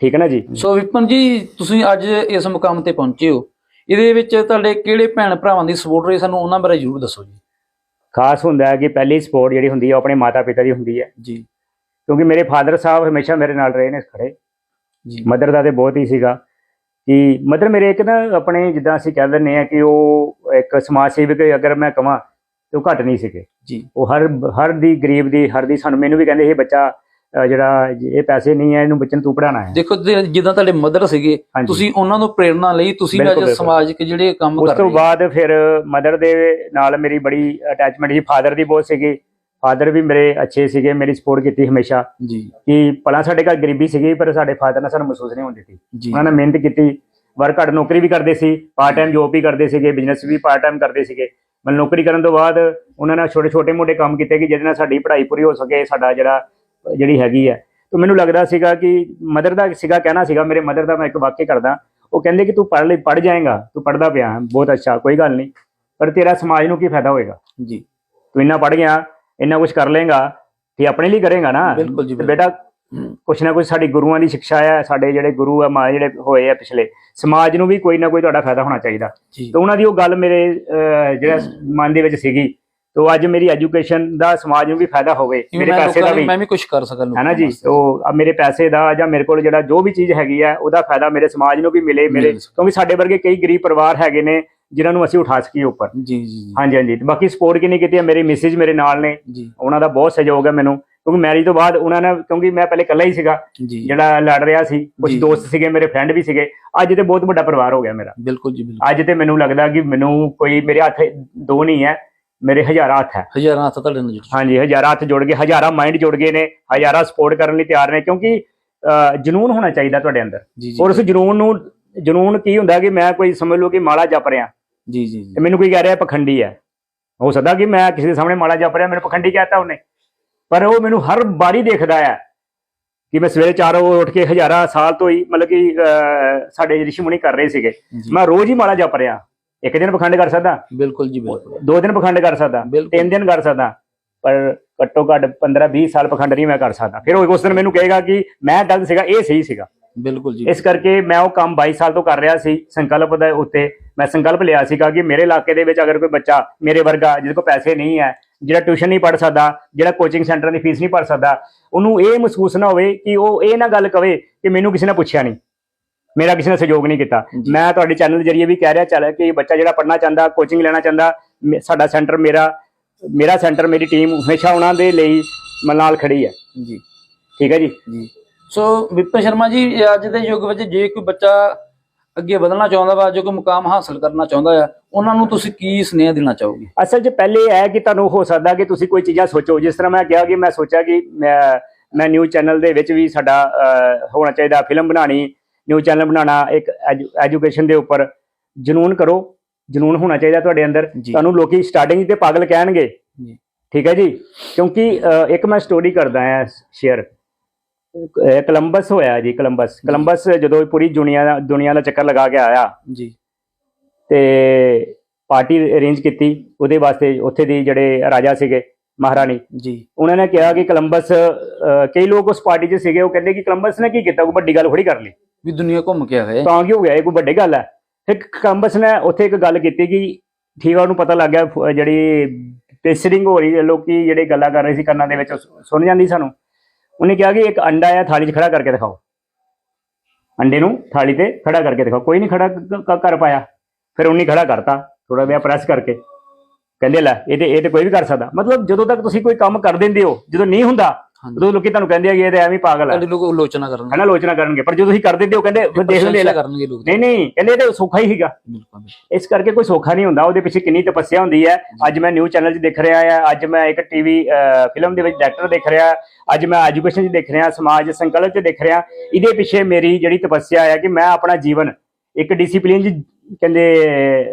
ਠੀਕ ਹੈ ਨਾ ਜੀ? ਸੋ ਵਿਪਨ ਜੀ ਤੁਸੀਂ ਅੱਜ ਇਸ ਮੁਕਾਮ ਤੇ ਪਹੁੰਚੇ ਹੋ। ਇਹਦੇ ਵਿੱਚ ਤੁਹਾਡੇ ਕਿਹੜੇ ਭੈਣ ਭਰਾਵਾਂ ਦੀ ਸਪੋਰਟ ਰਹੀ ਸਾਨੂੰ ਉਹਨਾਂ ਬਾਰੇ ਜ਼ਰੂਰ ਦੱਸੋ ਜੀ। ਖਾਸ ਹੁੰਦਾ ਹੈ ਕਿ ਪਹਿਲੀ ਸਪੋਰਟ ਜਿਹੜੀ ਹੁੰਦੀ ਹੈ ਆਪਣੇ ਮਾਤਾ ਪਿਤਾ ਦੀ ਹੁੰਦੀ ਹੈ। ਜੀ। ਕਿਉਂਕਿ ਮੇਰੇ ਫਾਦਰ ਸਾਹਿਬ ਹਮੇਸ਼ਾ ਮੇਰੇ ਨਾਲ ਰਹੇ ਨੇ ਖੜੇ। ਜੀ। ਮਦਰ ਦਾ ਤੇ ਬਹੁਤ ਹੀ ਸੀਗਾ। ਕਿ ਮਦਰ ਮੇਰੇ ਇੱਕ ਨਾ ਆਪਣੇ ਜਿੱਦਾਂ ਅਸੀਂ ਕਹਿ ਦਿੰਦੇ ਆ ਕਿ ਉਹ ਇੱਕ ਸਮਾਜ ਸੇਵਕ ਅਗਰ ਮੈਂ ਕਹਾਂ ਤੇ ਉਹ ਘੱਟ ਨਹੀਂ ਸੀਗੇ। ਜੀ। ਉਹ ਹਰ ਹਰ ਦੀ ਗਰੀਬ ਦੀ ਹਰ ਦੀ ਸਾਨੂੰ ਮੈਨੂੰ ਵੀ ਕਹਿੰਦੇ ਇਹ ਬੱਚਾ ਜਿਹੜਾ ਇਹ ਪੈਸੇ ਨਹੀਂ ਹੈ ਇਹਨੂੰ ਬੱਚੇ ਨੂੰ ਤੂੰ ਪੜਾਉਣਾ ਹੈ। ਦੇਖੋ ਜਿੱਦਾਂ ਤੁਹਾਡੇ ਮਦਰ ਸੀਗੇ। ਤੁਸੀਂ ਉਹਨਾਂ ਨੂੰ ਪ੍ਰੇਰਣਾ ਲਈ ਤੁਸੀਂ ਵੀ ਅੱਜ। ਸਮਾਜਿਕ ਜਿਹੜੇ ਕੰਮ ਉਸ ਕਰ ਤੋਂ ਰਹੇ ਹੋ। ਬਾਅਦ ਫਿਰ ਮਦਰ ਦੇ ਨਾਲ ਮੇਰੀ ਬੜੀ ਅਟੈਚਮੈਂਟ ਸੀ ਫਾਦਰ ਦੀ ਬਹੁਤ ਸੀਗੀ। ਫਾਦਰ ਵੀ ਮੇਰੇ ਅੱਛੇ ਸੀਗੇ ਮੇਰੀ ਸਪੋਰਟ ਕੀਤੀ ਹਮੇਸ਼ਾ ਜੀ। ਕਿ ਪਹਿਲਾਂ ਸਾਡੇ ਘਰ ਗਰੀਬੀ ਸੀਗੀ ਪਰ ਸਾਡੇ ਫਾਦਰ ਨੇ ਸਾਨੂੰ ਮਹਿਸੂਸ ਨਹੀਂ ਹੋਣ ਦਿੱਤੀ। ਉਹਨਾਂ ਨੇ ਮਿਹਨਤ ਕੀਤੀ ਵਰਕ ਘੱਟ ਨੌਕਰੀ ਵੀ ਕਰਦੇ ਸੀ ਪਾਰਟ ਟਾਈਮ ਜੋਬ ਵੀ ਕਰਦੇ ਸੀਗੇ ਬਿਜ਼ਨਸ ਵੀ ਪਾਰਟ ਟਾਈਮ ਕਰਦੇ ਸੀਗੇ। ਮਤਲਬ ਨੌਕਰੀ ਕਰਨ ਤੋਂ ਬਾਅਦ ਉਹਨਾਂ ਨੇ ਛੋਟੇ ਛੋਟੇ ਮੋਟੇ ਕੰਮ ਕੀਤੇ ਕਿ ਜਿਹਦੇ ਨਾਲ ਸਾਡੀ ਪੜ੍ਹਾਈ ਪੂਰੀ ਹੋ ਸਕੇ ਸਾਡਾ ਜਿਹੜਾ ਜਿਹੜੀ ਹੈਗੀ ਹੈ। ਤਾਂ ਮੈਨੂੰ ਲੱਗਦਾ ਸੀਗਾ ਕਿ ਮਦਰ ਦਾ ਸੀਗਾ ਕਹਿਣਾ ਸੀਗਾ ਮੇਰੇ ਮਦਰ ਦਾ ਮੈਂ ਇੱਕ ਵਾਕਿਆ ਕਰਦਾ ਉਹ ਕਹਿੰਦੇ ਕਿ ਤੂੰ ਪੜ੍ਹ ਲੈ ਪੜ੍ਹ ਜਾਏਗਾ ਤੂੰ ਪੜ੍ਹਦਾ ਪਿਆ ਬਹੁਤ ਅੱਛਾ ਕੋਈ ਗੱਲ ਨਹੀਂ। ਪਰ ਤੇਰਾ ਸਮਾਜ ਨੂੰ ਕੀ ਫਾਇਦਾ ਹੋਏਗਾ? ਜੀ। ਤੂੰ ਇੰਨਾ ਪੜ੍ਹ ਗਿਆ ਇੰਨਾ ਕੁਝ ਕਰ ਲੇਗਾ ਤੇ ਆਪਣੇ ਲਈ ਕਰੇਗਾ ਨਾ। ਬਿਲਕੁਲ ਜੀ, ਤੇ ਬੇਟਾ ਕੁਛ ਨਾ ਕੁਛ ਸਾਡੀ ਗੁਰੂਆਂ ਦੀ ਸਿੱਖਿਆ ਹੈ ਸਾਡੇ ਜਿਹੜੇ ਗੁਰੂ ਆ ਮਾਂ ਜਿਹੜੇ ਹੋਏ ਆ ਪਿਛਲੇ ਸਮਾਜ ਨੂੰ ਵੀ ਕੋਈ ਨਾ ਕੋਈ ਤੁਹਾਡਾ ਫਾਇਦਾ ਹੋਣਾ ਚਾਹੀਦਾ। ਤੇ ਉਹਨਾਂ ਦੀ ਉਹ ਗੱਲ ਮੇਰੇ ਜਿਹੜਾ ਮਨ ਦੇ ਵਿੱਚ ਸੀਗੀ ਤੇ ਅੱਜ ਮੇਰੀ ਐਜੂਕੇਸ਼ਨ ਦਾ ਸਮਾਜ ਨੂੰ ਵੀ ਫਾਇਦਾ ਹੋਵੇ ਮੇਰੇ ਪੈਸੇ ਦਾ ਲੋਕਾਂ ਵੀ। ਮੈਂ ਵੀ ਕੁਝ ਕਰ ਸਕਾਂ ਹੈ ਨਾ ਜੀ। ਉਹ ਆ ਮੇਰੇ ਪੈਸੇ ਦਾ ਜਾਂ ਮੇਰੇ ਕੋਲ ਜਿਹੜਾ ਜੋ ਵੀ ਚੀਜ਼ ਹੈਗੀ ਹੈ ਉਹਦਾ ਫਾਇਦਾ ਮੇਰੇ ਸਮਾਜ ਨੂੰ ਵੀ ਮਿਲੇ ਮੇਰੇ। ਕਿਉਂਕਿ ਸਾਡੇ ਵਰਗੇ ਕਈ ਗਰੀਬ ਪਰਿਵਾਰ ਹੈਗੇ ਨੇ ਜਿਨ੍ਹਾਂ ਨੂੰ ਅਸੀਂ ਉਠਾ ਸਕੀਏ ਉੱਪਰ। ਜੀ ਜੀ ਜੀ, ਹਾਂਜੀ ਹਾਂਜੀ। ਤੇ ਬਾਕੀ ਸਪੋਰਟ ਕਿੰਨੀ ਕੀਤੀ ਹੈ ਮੇਰੀ ਮਿਸਿਜ ਮੇਰੇ ਨਾਲ ਨੇ। ਜੀ। ਉਹਨਾਂ ਦਾ ਬਹੁਤ ਸਹਿਯੋਗ ਹੈ ਮੈਨੂੰ। ਕਿਉਂਕਿ ਮੈਰਿਜ ਤੋਂ ਬਾਅਦ ਉਹਨਾਂ ਨੇ ਕਿਉਂਕਿ ਮੈਂ ਪਹਿਲੇ ਇਕੱਲਾ ਹੀ ਸੀਗਾ। ਜਿਹੜਾ ਲੜ ਰਿਹਾ ਸੀ ਕੁਝ। ਦੋਸਤ ਸੀਗੇ ਮੇਰੇ ਫਰੈਂਡ ਵੀ ਸੀਗੇ। ਅੱਜ ਤੇ ਬਹੁਤ ਵੱਡਾ ਪਰਿਵਾਰ ਹੋ ਗਿਆ ਮੇਰਾ। ਬਿਲਕੁਲ ਜੀ ਬਿਲਕੁਲ। ਅੱਜ ਤੇ ਮੈਨੂੰ ਲੱਗਦਾ ਕਿ ਮੈਨੂੰ ਕੋਈ ਮੇਰੇ ਹੱਥ ਦੋ ਨਹੀਂ ਹੈ ਮੇਰੇ ਹਜ਼ਾਰਾਂ ਹੱਥ ਹੈ। ਹਜ਼ਾਰਾਂ ਹੱਥ ਤੁਹਾਡੇ ਨਾਲ ਜੁੜ। ਹਾਂਜੀ ਹਜ਼ਾਰਾਂ ਹੱਥ ਜੁੜ ਗਏ ਹਜ਼ਾਰਾਂ ਮਾਈਂਡ ਜੁੜ ਗਏ ਨੇ ਹਜ਼ਾਰਾਂ ਸਪੋਰਟ ਕਰਨ ਲਈ ਤਿਆਰ ਨੇ ਕਿਉਂਕਿ ਜਨੂਨ ਹੋਣਾ ਚਾਹੀਦਾ ਤੁਹਾਡੇ ਅੰਦਰ। ਔਰ ਉਸ ਜਨੂਨ ਨੂੰ ਜਨੂਨ ਕੀ ਹੁੰਦਾ ਕਿ ਮੈਂ ਕੋਈ ਸਮਝ ਲਓ ਕਿ ਮਾਲਾ ਜਪ ਰਿਹਾ। ਜੀ ਜੀ ਜੀ। ਤੇ ਮੈਨੂੰ ਕੋਈ ਕਹਿ ਰਿਹਾ ਪਖੰਡੀ ਹੈ। ਹੋ ਸਕਦਾ ਕਿ ਮੈਂ ਕਿਸੇ ਦੇ ਸਾਹਮਣੇ ਮਾਲਾ ਜਪ ਰਿਹਾ ਮੈਨੂੰ ਪਖੰਡੀ ਕਹਤਾ ਉਹਨੇ। ਪਰ ਉਹ ਮੈਨੂੰ ਹਰ ਵਾਰੀ ਦੇਖਦਾ ਹੈ ਕਿ ਮੈਂ ਸਵੇਰੇ 4 ਵਜੇ ਉੱਠ ਕੇ ਹਜ਼ਾਰਾਂ ਸਾਲ ਤੋਂ ਹੀ ਮਤਲਬ ਕਿ ਸਾਡੇ ਰਿਸ਼ੀ ਮੁਨੀ ਕਰ ਰਹੇ ਸੀਗੇ। ਮੈਂ ਰੋਜ਼ ਹੀ ਮਾਲਾ ਜਪ ਰਿਹਾ ਇੱਕ ਦਿਨ ਪਖੰਡ ਕਰ ਸਕਦਾ? ਬਿਲਕੁਲ ਜੀ ਬਿਲਕੁਲ। ਦੋ ਦਿਨ ਪਖੰਡ ਕਰ ਸਕਦਾ? ਤਿੰਨ ਦਿਨ ਕਰ ਸਕਦਾ? ਪਰ ਘੱਟੋ ਘੱਟ 15 20 ਸਾਲ ਪਖੰਡ ਨਹੀਂ ਮੈਂ ਕਰ ਸਕਦਾ। ਫਿਰ ਉਹ ਉਸ ਦਿਨ ਮੈਨੂੰ ਕਹੇਗਾ ਕਿ ਮੈਂ ਗਲਤ ਸੀਗਾ ਇਹ ਸਹੀ ਸੀਗਾ। ਬਿਲਕੁਲ ਜੀ। ਇਸ ਕਰਕੇ ਮੈਂ ਉਹ ਕੰਮ 22 ਸਾਲ ਤੋਂ ਕਰ ਰਿਹਾ ਸੀ ਸੰਕਲਪ ਦੇ ਉੱਤੇ। ਮੈਂ ਸੰਕਲਪ ਲਿਆ ਸੀਗਾ ਕਿ ਮੇਰੇ ਇਲਾਕੇ ਦੇ ਵਿੱਚ ਅਗਰ ਕੋਈ ਬੱਚਾ ਮੇਰੇ ਵਰਗਾ ਜਿਹਦੇ ਕੋਲ ਪੈਸੇ ਨਹੀਂ ਹੈ ਜਿਹੜਾ ਟਿਊਸ਼ਨ ਨਹੀਂ ਪੜ੍ਹ ਸਕਦਾ ਜਿਹੜਾ ਕੋਚਿੰਗ ਸੈਂਟਰ ਦੀ ਫੀਸ ਨਹੀਂ ਭਰ ਸਕਦਾ ਉਹਨੂੰ ਇਹ ਮਹਿਸੂਸ ਨਾ ਹੋਵੇ ਕਿ ਉਹ ਇਹ ਨਾ ਗੱਲ ਕਵੇ ਕਿ ਮੈਨੂੰ ਕਿਸੇ ਨੇ ਪੁੱਛਿਆ ਨਹੀਂ। ਮੇਰਾ ਕਿਸੇ ਨੇ ਸਹਿਯੋਗ ਨਹੀਂ ਕੀਤਾ। ਮੈਂ ਤੁਹਾਡੇ ਚੈਨਲ ਦੇ ਜਰੀਏ ਵੀ ਕਹਿ ਰਿਹਾ ਚੱਲ ਕਿ ਬੱਚਾ ਜਿਹੜਾ ਪੜ੍ਹਨਾ ਚਾਹੁੰਦਾ ਕੋਚਿੰਗ ਲੈਣਾ ਚਾਹੁੰਦਾ ਸਾਡਾ ਸੈਂਟਰ ਮੇਰਾ ਮੇਰਾ ਸੈਂਟਰ ਮੇਰੀ ਟੀਮ ਹਮੇਸ਼ਾ ਉਹਨਾਂ ਦੇ ਲਈ ਨਾਲ ਖੜੀ ਹੈ। ਜੀ। ਠੀਕ ਹੈ ਜੀ? ਜੀ। ਸੋ ਵਿਪਨ ਸ਼ਰਮਾ ਜੀ ਅੱਜ ਦੇ ਯੁੱਗ ਵਿੱਚ ਜੇ ਕੋਈ ਬੱਚਾ ਅੱਗੇ ਵਧਣਾ ਚਾਹੁੰਦਾ ਵਾ ਜੋ ਕੋਈ ਮੁਕਾਮ ਹਾਸਲ ਕਰਨਾ ਚਾਹੁੰਦਾ ਆ ਉਹਨਾਂ ਨੂੰ ਤੁਸੀਂ ਕੀ ਸੁਨੇਹਾ ਦੇਣਾ ਚਾਹੋਗੇ? ਅਸਲ 'ਚ ਪਹਿਲੇ ਇਹ ਹੈ ਕਿ ਤੁਹਾਨੂੰ ਹੋ ਸਕਦਾ ਕਿ ਤੁਸੀਂ ਕੋਈ ਚੀਜ਼ਾਂ ਸੋਚੋ। ਜਿਸ ਤਰ੍ਹਾਂ ਮੈਂ ਕਿਹਾ ਕਿ ਮੈਂ ਸੋਚਿਆ ਕਿ ਮੈਂ ਮੈਂ ਨਿਊਜ਼ ਚੈਨਲ ਦੇ ਵਿੱਚ ਵੀ ਸਾਡਾ ਹੋਣਾ ਚਾਹੀਦਾ ਫਿਲਮ ਬਣਾਣੀ ਨਿਊਜ਼ ਚੈਨਲ ਬਣਾਉਣਾ ਇੱਕ ਐਜੂਕੇਸ਼ਨ ਦੇ ਉੱਪਰ ਜਨੂਨ ਕਰੋ। ਜਨੂਨ ਹੋਣਾ ਚਾਹੀਦਾ ਤੁਹਾਡੇ ਅੰਦਰ। ਤੁਹਾਨੂੰ ਲੋਕੀ ਸਟਾਰਟਿੰਗ ਤੇ ਪਾਗਲ ਕਹਿਣਗੇ। ਠੀਕ ਹੈ ਜੀ? ਕਿਉਂਕਿ ਇੱਕ ਮੈਂ ਸਟੋਰੀ ਕਰਦਾ ਹਾਂ ਸ਼ੇਅਰ ਕਲੰਬਸ ਹੋਇਆ ਜੀ ਕਲੰਬਸ ਕਲੰਬਸ ਜਦੋਂ ਪੂਰੀ ਦੁਨੀਆ ਦਾ ਦੁਨੀਆ ਦਾ ਚੱਕਰ ਲਗਾ ਕੇ ਆਇਆ। ਜੀ। ਤੇ ਪਾਰਟੀ ਅਰੇਂਜ ਕੀਤੀ ਉਹਦੇ ਵਾਸਤੇ ਉੱਥੇ ਦੇ ਜਿਹੜੇ ਰਾਜਾ ਸੀਗੇ ਮਹਾਰਾਣੀ। ਜੀ। ਉਹਨਾਂ ਨੇ ਕਿਹਾ ਕਿ ਕਲੰਬਸ ਕਈ ਲੋਕ ਉਸ ਪਾਰਟੀ 'ਚ ਸੀਗੇ ਉਹ ਕਹਿੰਦੇ ਕਿ ਕਲੰਬਸ ਨੇ ਕੀ ਕੀਤਾ ਕੋਈ ਵੱਡੀ ਗੱਲ ਥੋੜੀ ਕਰ ਲਈ। ਵੀ ਦੁਨੀਆ ਘੁੰਮ ਕੇ ਆਏ ਤਾਂ ਕੀ ਹੋ ਗਿਆ ਇਹ ਕੋਈ ਵੱਡੀ ਗੱਲ ਹੈ? ਫਿਰ ਕਲੰਬਸ ਨੇ ਉੱਥੇ ਇੱਕ ਗੱਲ ਕੀਤੀ ਕਿ ਠੀਕ ਆ ਉਹਨੂੰ ਪਤਾ ਲੱਗ ਗਿਆ ਜਿਹੜੀ ਟੇਸਟਿੰਗ ਹੋ ਰਹੀ ਹੈ ਲੋਕੀ ਜਿਹੜੇ ਗੱਲਾਂ ਕਰ ਰਹੇ ਸੀ ਕੰਨਾਂ ਦੇ ਵਿੱਚ ਸੁਣ ਜਾਂਦੀ ਸਾਨੂੰ। ਉਹਨੇ ਕਿਹਾ ਕਿ ਇੱਕ ਅੰਡਾ ਆ, ਥਾਲੀ 'ਚ ਖੜਾ ਕਰਕੇ ਦਿਖਾਓ। ਅੰਡੇ ਨੂੰ ਥਾਲੀ ਤੇ ਖੜਾ ਕਰਕੇ ਦਿਖਾਓ। ਕੋਈ ਨਹੀਂ ਖੜਾ ਕਰ ਪਾਇਆ। ਫਿਰ ਉਹਨੇ ਖੜਾ ਕਰਤਾ ਥੋੜਾ ਜਿਹਾ ਪ੍ਰੈਸ ਕਰਕੇ। ਕਹਿੰਦੇ, ਲੈ, ਇਹ ਤੇ ਇਹ ਤੇ ਕੋਈ ਵੀ ਕਰ ਸਕਦਾ। ਮਤਲਬ ਜਦੋਂ ਤੱਕ ਤੁਸੀਂ ਕੋਈ ਕੰਮ ਕਰ ਦਿੰਦੇ ਹੋ, ਜਦੋਂ ਨਹੀਂ ਹੁੰਦਾ ਉਦੋਂ ਲੋਕੀ ਤੁਹਾਨੂੰ ਕਹਿੰਦੇ ਆ ਕਿ ਇਹ ਤੇ ਐਵੇਂ ਹੀ ਪਾਗਲ ਹੈ ਤੁਹਾਡੇ ਲੋਕ ਆਲੋਚਨਾ ਕਰਨਗੇ। ਹਨਾ ਆਲੋਚਨਾ ਕਰਨਗੇ ਪਰ ਜਦੋਂ ਤੁਸੀਂ ਕਰ ਦਿੰਦੇ ਹੋ ਕਹਿੰਦੇ ਫਿਰ ਦੇਖ ਲੈ। ਕਰਨਗੇ ਲੋਕ। ਨਹੀਂ ਨਹੀਂ ਕਹਿੰਦੇ ਇਹ ਤੇ ਸੌਖਾ ਹੀ ਸੀਗਾ। ਬਿਲਕੁਲ ਇਸ ਕਰਕੇ ਕੋਈ ਸੌਖਾ ਨਹੀਂ ਹੁੰਦਾ ਉਹਦੇ ਪਿੱਛੇ ਕਿੰਨੀ ਤਪੱਸਿਆ ਹੁੰਦੀ ਹੈ। ਅੱਜ ਮੈਂ ਨਿਊ ਚੈਨਲ 'ਚ ਦੇਖ ਰਿਹਾ ਆ ਅੱਜ ਮੈਂ ਇੱਕ ਟੀਵੀ ਫਿਲਮ ਦੇ ਵਿੱਚ ਡਾਇਰੈਕਟਰ ਦੇਖ ਰਿਹਾ ਅੱਜ ਮੈਂ ਐਜੂਕੇਸ਼ਨ 'ਚ ਦੇਖ ਰਿਹਾ ਸਮਾਜ ਸੰਕਲਪ 'ਚ ਦੇਖ ਰਿਹਾ। ਇਹਦੇ ਪਿੱਛੇ ਮੇਰੀ ਜਿਹੜੀ ਤਪੱਸਿਆ ਹੈ ਕਿ ਮੈਂ ਆਪਣਾ ਜੀਵਨ ਇੱਕ ਡਿਸਪਲਿਨ 'ਚ ਕਹਿੰਦੇ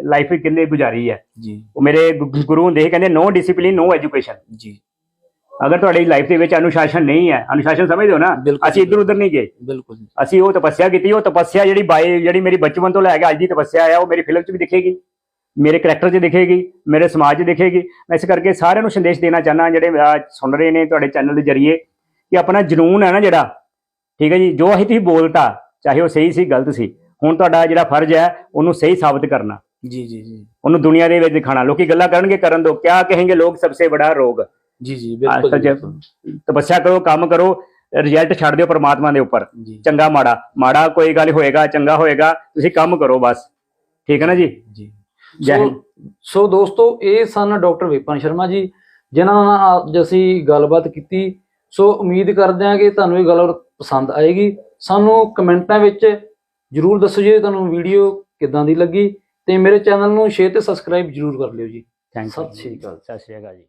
ਲਾਈਫ ਕਿੰਨੇ ਗੁਜ਼ਾਰੀ ਹੈ। ਜੀ। ਉਹ ਮੇਰੇ ਗੁਰੂ ਹੁੰਦੇ ਕਹਿੰਦੇ ਨੋ ਡਿਸਪਲਿਨ ਨੋ ਐਜੂਕੇਸ਼ਨ ਜੀ। ਅਗਰ ਤੁਹਾਡੀ ਲਾਈਫ ਦੇ ਵਿੱਚ ਅਨੁਸ਼ਾਸਨ ਨਹੀਂ ਹੈ ਅਨੁਸ਼ਾਸਨ ਸਮਝਦੇ ਹੋ ਨਾ। ਅਸੀਂ ਇੱਧਰ ਉੱਧਰ ਨਹੀਂ ਗਏ। ਬਿਲਕੁਲ ਅਸੀਂ ਉਹ ਤਪੱਸਿਆ ਕੀਤੀ ਉਹ ਤਪੱਸਿਆ ਜਿਹੜੀ ਬਾਈ ਜਿਹੜੀ ਮੇਰੀ ਬਚਪਨ ਤੋਂ ਲੈ ਕੇ ਅੱਜ ਦੀ ਤਪੱਸਿਆ ਆ ਉਹ ਮੇਰੀ ਫਿਲਮ 'ਚ ਵੀ ਦਿਖੇਗੀ ਮੇਰੇ ਕਰੈਕਟਰ 'ਚ ਦਿਖੇਗੀ ਮੇਰੇ ਸਮਾਜ 'ਚ ਦਿਖੇਗੀ। ਮੈਂ ਇਸ ਕਰਕੇ ਸਾਰਿਆਂ ਨੂੰ ਸੰਦੇਸ਼ ਦੇਣਾ ਚਾਹਨਾ ਜਿਹੜੇ ਸੁਣ ਰਹੇ ਨੇ ਤੁਹਾਡੇ ਚੈਨਲ ਦੇ ਜਰੀਏ ਕਿ ਆਪਣਾ ਜਨੂਨ ਹੈ ਨਾ ਜਿਹੜਾ ਠੀਕ ਹੈ ਜੀ ਜੋ ਅਸੀਂ ਤੁਸੀਂ ਬੋਲਤਾ ਚਾਹੇ ਉਹ ਸਹੀ ਸੀ ਗਲਤ ਸੀ ਹੁਣ ਤੁਹਾਡਾ ਜਿਹੜਾ ਫਰਜ਼ ਹੈ ਉਹਨੂੰ ਸਹੀ ਸਾਬਤ ਕਰਨਾ। ਜੀ ਜੀ ਜੀ। ਉਹਨੂੰ ਦੁਨੀਆ ਦੇ ਵਿੱਚ ਦਿਖਾਣਾ ਲੋਕੀ ਗੱਲਾਂ ਕਰਨਗੇ ਕਰਨ ਦੋ ਕਿਆ ਕहेंगे ਲੋਕ ਸਭਸੇ ਬੜਾ ਰੋਗ। ਜੀ ਜੀ ਬਿਲਕੁਲ ਤਪੱਸਿਆ ਕਰੋ ਕੰਮ ਕਰੋ ਰਿਜ਼ਲਟ ਛੱਡ ਦਿਓ ਪਰਮਾਤਮਾ ਦੇ ਉੱਪਰ। ਚੰਗਾ ਮਾੜਾ। ਮਾੜਾ ਕੋਈ ਗੱਲ ਹੋਏਗਾ ਚੰਗਾ ਹੋਏਗਾ ਤੁਸੀਂ ਕੰਮ ਕਰੋ ਬਸ। ਠੀਕ ਹੈ ਨਾ ਜੀ? ਜੀ। ਜੈ ਸੋ- ਦੋਸਤੋ ਇਹ ਸਨ ਡਾਕਟਰ ਵਿਪਨ ਸ਼ਰਮਾ ਜੀ ਜਿਨ੍ਹਾਂ ਨਾਲ ਅੱਜ ਅਸੀਂ ਗੱਲਬਾਤ ਕੀਤੀ। ਸੋ ਉਮੀਦ ਕਰਦੇ ਹਾਂ ਕਿ ਤੁਹਾਨੂੰ ਇਹ ਗੱਲ ਪਸੰਦ ਆਏਗੀ। ਸਾਨੂੰ ਕਮੈਂਟਾਂ ਵਿੱਚ ਜਰੂਰ ਦੱਸੋ ਜੀ ਤੁਹਾਨੂੰ ਵੀਡੀਓ ਕਿੱਦਾਂ ਦੀ ਲੱਗੀ। ਤੇ ਮੇਰੇ ਚੈਨਲ ਨੂੰ ਸ਼ੇਅਰ ਤੇ ਸਬਸਕ੍ਰਾਈਬ ਜਰੂਰ ਕਰ ਲਿਓ ਜੀ। ਥੈਂਕ ਯੂ ਸਤਿ ਸ਼੍ਰੀ ਅਕਾਲ। ਸਤਿ ਸ਼੍ਰੀ ਅਕਾਲ ਜੀ।